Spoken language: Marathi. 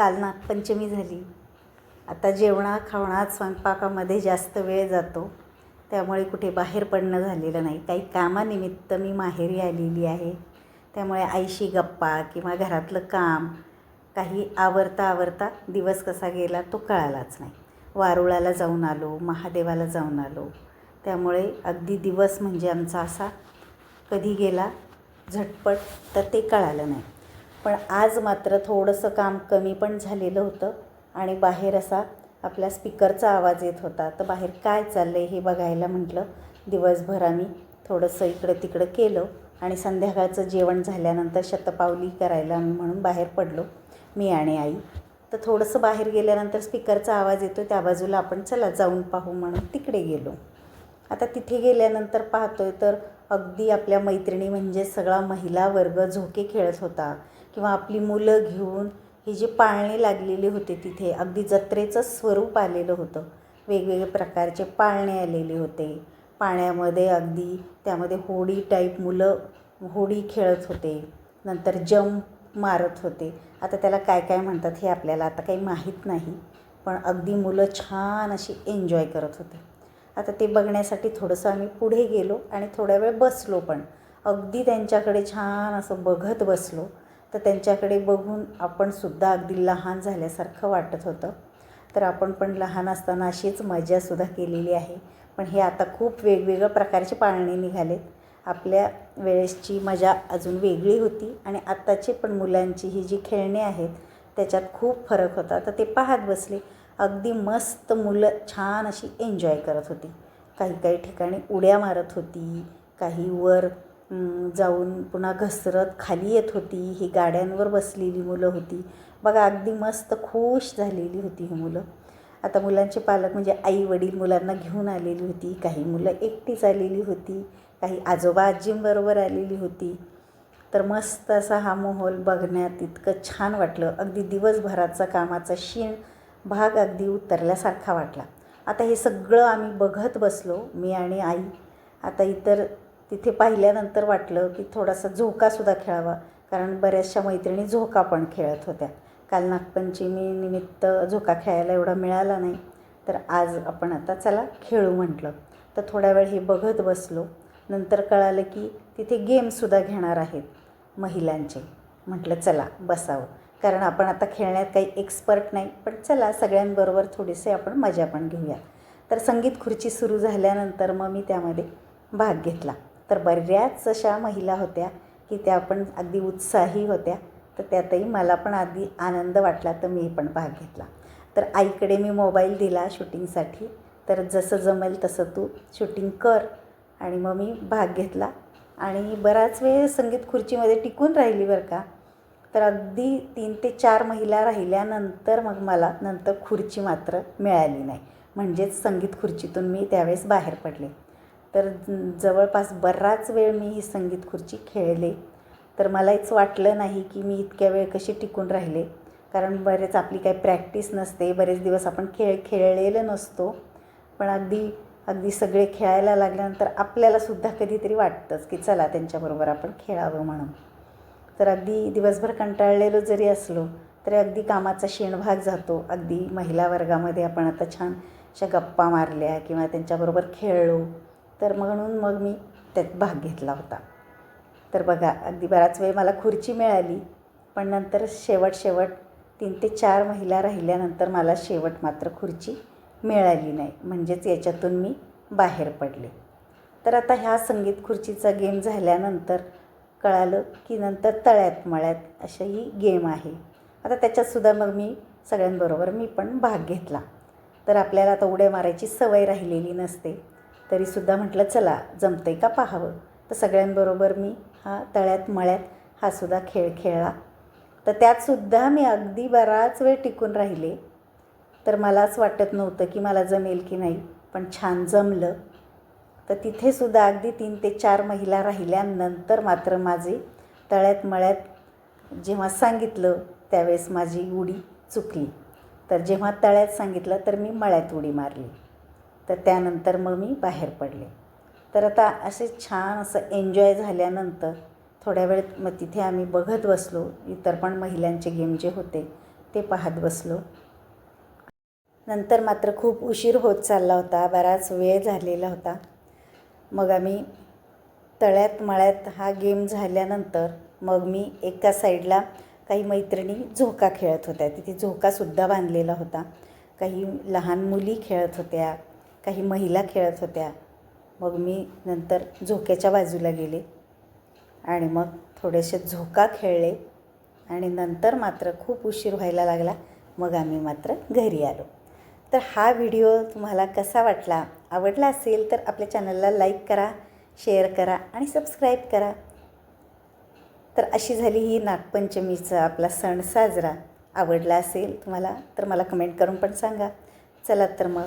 काल नागपंचमी झाली. आता जेवणा खावणात स्वयंपाकामध्ये जास्त वेळ जातो. त्यामुळे कुठे बाहेर पडणं झालेलं नाही. काही कामानिमित्त मी माहेरी आलेली आहे. त्यामुळे आईशी गप्पा किंवा घरातलं काम काही आवरता आवरता दिवस कसा गेला तो कळालाच नाही. वारुळाला जाऊन आलो महादेवाला जाऊन आलो. त्यामुळे अगदी दिवस म्हणजे आमचा असा कधी गेला झटपट तर ते कळालं नाही. पण आज मात्र थोडंसं काम कमी पण झालेलं होतं आणि बाहेर असा आपल्या स्पीकरचा आवाज येत होता. तर बाहेर काय चाललं आहे हे बघायला म्हटलं. दिवसभर आम्ही थोडंसं इकडं तिकडं केलं आणि संध्याकाळचं जेवण झाल्यानंतर शतपावली करायला आम्ही म्हणून बाहेर पडलो मी आणि आई. तर थोडंसं बाहेर गेल्यानंतर स्पीकरचा आवाज येतो त्या बाजूला आपण चला जाऊन पाहू म्हणून तिकडे गेलो. आता तिथे गेल्यानंतर पाहतोय तर अगदी आपल्या मैत्रिणी म्हणजे सगळा महिला वर्ग झोके खेळत होता. किंवा आपली मुलं घेऊन ही जी पाळणे लागलेली होते तिथे अगदी जत्रेचं स्वरूप आलेलं होतं. वेगवेगळे प्रकारचे पाळणे आलेले होते. पाण्यामध्ये अगदी त्यामध्ये होडी टाईप मुलं होडी खेळत होते. नंतर जंप मारत होते. आता त्याला काय काय म्हणतात हे आपल्याला आता काही माहीत नाही पण अगदी मुलं छान अशी एन्जॉय करत होते. आता ते बघण्यासाठी थोडंसं आम्ही पुढे गेलो आणि थोड्या वेळ बसलो पण. अगदी त्यांच्याकडे छान असं बघत बसलो. तर त्यांच्याकडे बघून आपण सुद्धा अगदी लहान झाल्यासारखं वाटत होतं. तर आपण पण लहान असताना अशीच मजासुद्धा केलेली आहे. पण हे आता खूप वेगवेगळ्या प्रकारचे पाळणे निघालेत. आपल्या वेळेसची मजा अजून वेगळी होती आणि आत्ताची पण मुलांची ही जी खेळणी आहेत त्याच्यात खूप फरक होता. तर ते पाहत बसले. अगदी मस्त मुलं छान अशी एन्जॉय करत होती. काही काही ठिकाणी उड्या मारत होती काही वर जाऊन पुन्हा घसरत खाली येत होती. ही गाड्यांवर बसलेली मुलं होती. बघा अगदी मस्त खुश झालेली होती ही मुलं. आता मुलांचे पालक म्हणजे आई वडील मुलांना घेऊन आलेली होती. काही मुलं एकटीच आलेली होती. काही आजोबा आजींबरोबर आलेली होती. तर मस्त असा हा माहोल बघण्यात इतकं छान वाटलं. अगदी दिवसभराचा कामाचा शीण भाग अगदी उतरल्यासारखा वाटला. आता हे सगळं आम्ही बघत बसलो मी आणि आई. आता इतर तिथे पाहिल्यानंतर वाटलं की थोडासा झोकासुद्धा खेळावा. कारण बऱ्याचशा मैत्रिणी झोका पण खेळत होत्या. काल नागपंचमी निमित्त झोका खेळायला एवढा मिळाला नाही. तर आज आपण आता चला खेळू म्हटलं. तर थोड्या वेळ हे बघत बसलो. नंतर कळालं की तिथे गेमसुद्धा घेणार आहेत महिलांचे. म्हटलं चला बसावं. कारण आपण आता खेळण्यात काही एक्सपर्ट नाही. पण चला सगळ्यांबरोबर थोडेसे आपण मजा पण घेऊया. तर संगीत खुर्ची सुरू झाल्यानंतर मग मी त्यामध्ये भाग घेतला. तर बऱ्याच अशा महिला होत्या की त्या पण अगदी उत्साही होत्या. तर त्यातही मला पण आधी आनंद वाटला तर मी पण भाग घेतला. तर आईकडे मी मोबाईल दिला शूटिंगसाठी. तर जसं जमेल तसं तू शूटिंग कर. आणि मग मी भाग घेतला. आणि बराच वेळ संगीत खुर्चीमध्ये टिकून राहिली बरं का. तर अगदी तीन ते चार महिला राहिल्यानंतर मग मला नंतर खुर्ची मात्र मिळाली नाही. म्हणजेच संगीत खुर्चीतून मी त्यावेळेस बाहेर पडले. तर जवळपास बराच वेळ मी ही संगीत खुर्ची खेळले. तर मलाच वाटलं नाही की मी इतक्या वेळ कशी टिकून राहिले. कारण बरेच आपली काही प्रॅक्टिस नसते बरेच दिवस आपण खेळ खेळलेलं नसतो. पण अगदी अगदी सगळे खेळायला लागल्यानंतर आपल्यालासुद्धा कधीतरी वाटतंच की चला त्यांच्याबरोबर आपण खेळावं म्हणून. तर अगदी दिवसभर कंटाळलेलो जरी असलो तरी अगदी कामाचा शेणभाग जातो. अगदी महिला वर्गामध्ये आपण आता छान अशा गप्पा मारल्या किंवा त्यांच्याबरोबर खेळलो. तर म्हणून मग मी त्यात भाग घेतला होता. तर बघा अगदी बराच वेळ मला खुर्ची मिळाली पण नंतर शेवट शेवट तीन ते चार महिला राहिल्यानंतर मला शेवट मात्र खुर्ची मिळाली नाही. म्हणजेच याच्यातून मी बाहेर पडले. तर आता ह्या संगीत खुर्चीचा गेम झाल्यानंतर कळालं की नंतर तळ्यात मळ्यात अशी ही गेम आहे. आता त्याच्यातसुद्धा मग मी सगळ्यांबरोबर मी पण भाग घेतला. तर आपल्याला आता उड्या मारायची सवय राहिलेली नसते. तरीसुद्धा म्हटलं चला जमतं आहे का पाहावं? तर सगळ्यांबरोबर मी हा तळ्यात मळ्यात हा सुद्धा खेळ खेळला. तर त्यातसुद्धा मी अगदी बराच वेळ टिकून राहिले. तर मलाच वाटत नव्हतं की मला जमेल की नाही पण छान जमलं. तर तिथेसुद्धा अगदी तीन ते चार महिला राहिल्यानंतर मात्र माझे तळ्यात मळ्यात जेव्हा सांगितलं त्यावेळेस माझी उडी चुकली. तर जेव्हा तळ्यात सांगितलं तर मी मळ्यात उडी मारली. तर त्यानंतर मग मी बाहेर पडले. तर आता असे छान असं एन्जॉय झाल्यानंतर थोड्या वेळ मग तिथे आम्ही बघत बसलो. इतर पण महिलांचे गेम जे होते ते पाहत बसलो. नंतर मात्र खूप उशीर होत चालला होता बराच वेळ झालेला होता. मग आम्ही तळ्यात मळ्यात हा गेम झाल्यानंतर मग मी एका साईडला काही मैत्रिणी झोका खेळत होत्या. तिथे झोकासुद्धा बांधलेला होता. काही लहान मुली खेळत होत्या. काही महिला खेळत होत्या. मग मी नंतर झोक्याच्या बाजूला गेले आणि मग थोडेसे झोका खेळले आणि नंतर मात्र खूप उशीर व्हायला लागला. मग आम्ही मात्र घरी आलो. तर हा व्हिडिओ तुम्हाला कसा वाटला? आवडला असेल तर आपल्या चॅनलला लाईक करा शेअर करा आणि सबस्क्राईब करा. तर अशी झाली ही नागपंचमीचा आपला सण साजरा. आवडला असेल तुम्हाला तर मला कमेंट करून पण सांगा. चला तर मग